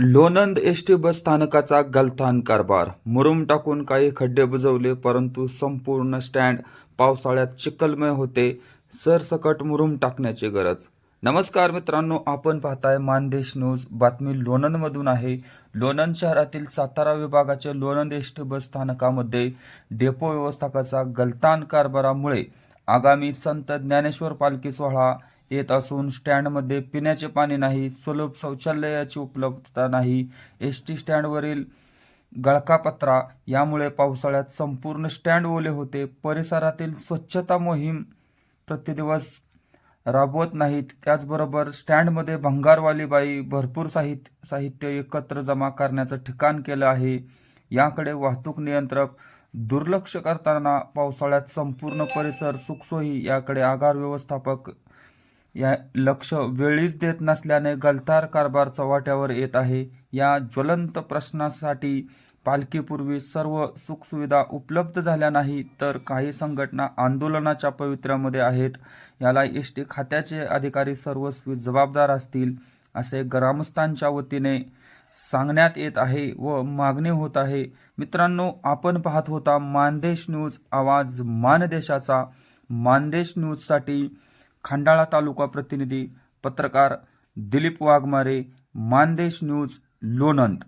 Lonand S T बस स्थानकाचा गलथान कारभार. मुरुम टाकून काही खड्डे बुजवले परंतु संपूर्ण स्टँड पावसाळ्यात चिखलमय होते. सरसकट मुरुम टाकण्याची गरज. नमस्कार मित्रांनो आपण पाहताय मानदेश न्यूज. बातमी लोणंदमधून आहे. लोणंद शहरातील सातारा विभागाच्या लोणंद एस टी बस स्थानकामध्ये डेपो व्यवस्थापकाचा गलतान कारभारामुळे आगामी संत ज्ञानेश्वर पालखी सोहळा येत असून स्टँडमध्ये पिण्याचे पाणी नाही सुलभ शौचालयाची उपलब्धता नाही. एस टी स्टँडवरील गळकापत्रा यामुळे पावसाळ्यात संपूर्ण स्टँड ओले होते. परिसरातील स्वच्छता मोहीम प्रतिदिवस राबवत नाहीत. त्याचबरोबर स्टँडमध्ये भंगारवाली बाई भरपूर साहित्य साहित्य एकत्र जमा करण्याचं ठिकाण केलं आहे. याकडे वाहतूक नियंत्रक दुर्लक्ष करताना पावसाळ्यात संपूर्ण परिसर सुखसोयी याकडे आगार व्यवस्थापक या लक्ष वेळीच देत नसल्याने गलतार कारभार चव्हाट्यावर येत आहे. या ज्वलंत प्रश्नासाठी पालखीपूर्वी सर्व सुखसुविधा उपलब्ध झाल्या नाही तर काही संघटना आंदोलनाच्या पवित्र्यामध्ये आहेत. याला एस टी खात्याचे अधिकारी सर्वस्वी जबाबदार असतील असे ग्रामस्थांच्या वतीने सांगण्यात येत आहे व मागणी होत आहे. मित्रांनो आपण पाहत होता मानदेश न्यूज आवाज मानदेशाचा. मानदेश न्यूजसाठी खंडाळा तालुका प्रतिनिधी पत्रकार दिलीप वाघमारे मानदेश न्यूज लोणंद.